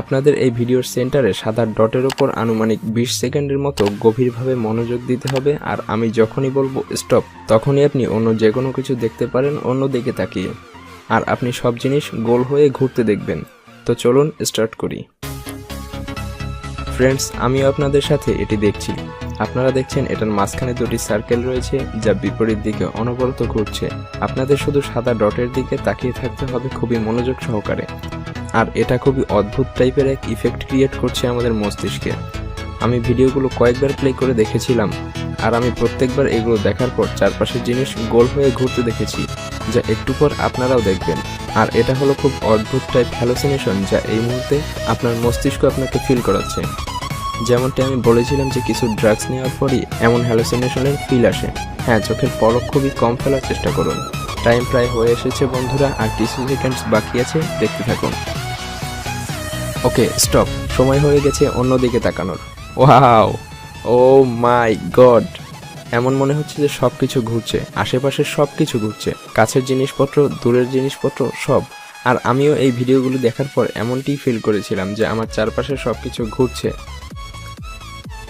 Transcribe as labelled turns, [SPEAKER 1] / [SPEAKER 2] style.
[SPEAKER 1] আপনাদের এই ভিডিওর সেন্টারে সাদা ডটের ওপর আনুমানিক বিশ সেকেন্ডের মতো গভীরভাবে মনোযোগ দিতে হবে, আর আমি যখনই বলব স্টপ, তখনই আপনি অন্য যে কোনো কিছু দেখতে পারেন, অন্য দিকে তাকিয়ে। আর আপনি সব জিনিস গোল হয়ে ঘুরতে দেখবেন। তো চলুন স্টার্ট করি। ফ্রেন্ডস আমিও আপনাদের সাথে এটি দেখছি। আপনারা দেখছেন এটার মাঝখানে দুটি সার্কেল রয়েছে, যা বিপরীত দিকে অনবরত ঘুরছে। আপনাদের শুধু সাদা ডটের দিকে তাকিয়ে থাকতে হবে খুবই মনোযোগ সহকারে। আর এটা খুবই অদ্ভুত টাইপের এক ইফেক্ট ক্রিয়েট করছে আমাদের মস্তিষ্কে। আমি ভিডিওগুলো কয়েকবার প্লে করে দেখেছিলাম, আর আমি প্রত্যেকবার এগুলো দেখার পর চারপাশের জিনিস গোল হয়ে ঘুরতে দেখেছি, যা একটু পর আপনারাও দেখবেন। আর এটা হলো খুব অদ্ভুত টাইপ হ্যালোসিনেশন যা এই মুহূর্তে আপনার মস্তিষ্ক আপনাকে ফিল করাচ্ছে। যেমনটি আমি বলেছিলাম যে কিছু ড্রাগস নেওয়ার পরই এমন হ্যালোসিনেশনের ফিল আসে। হ্যাঁ চোখের পলক খুবই কম ফেলার চেষ্টা করুন। টাইম প্রায় হয়ে এসেছে বন্ধুরা, আর কিছু সেকেন্ডস বাকি আছে, দেখতে থাকুন। ওকে স্টপ সময় হয়ে গেছে অন্যদিকে তাকানোর। ওয়াও! ও মাই গড! এমন মনে হচ্ছে যে সব কিছু ঘুরছে। আশেপাশের সব কিছু ঘুরছে। কাছের জিনিসপত্র, দূরের জিনিসপত্র, সব। আর আমিও এই ভিডিওগুলো দেখার পর এমনটিই ফিল করেছিলাম যে আমার চারপাশে সব কিছু ঘুরছে।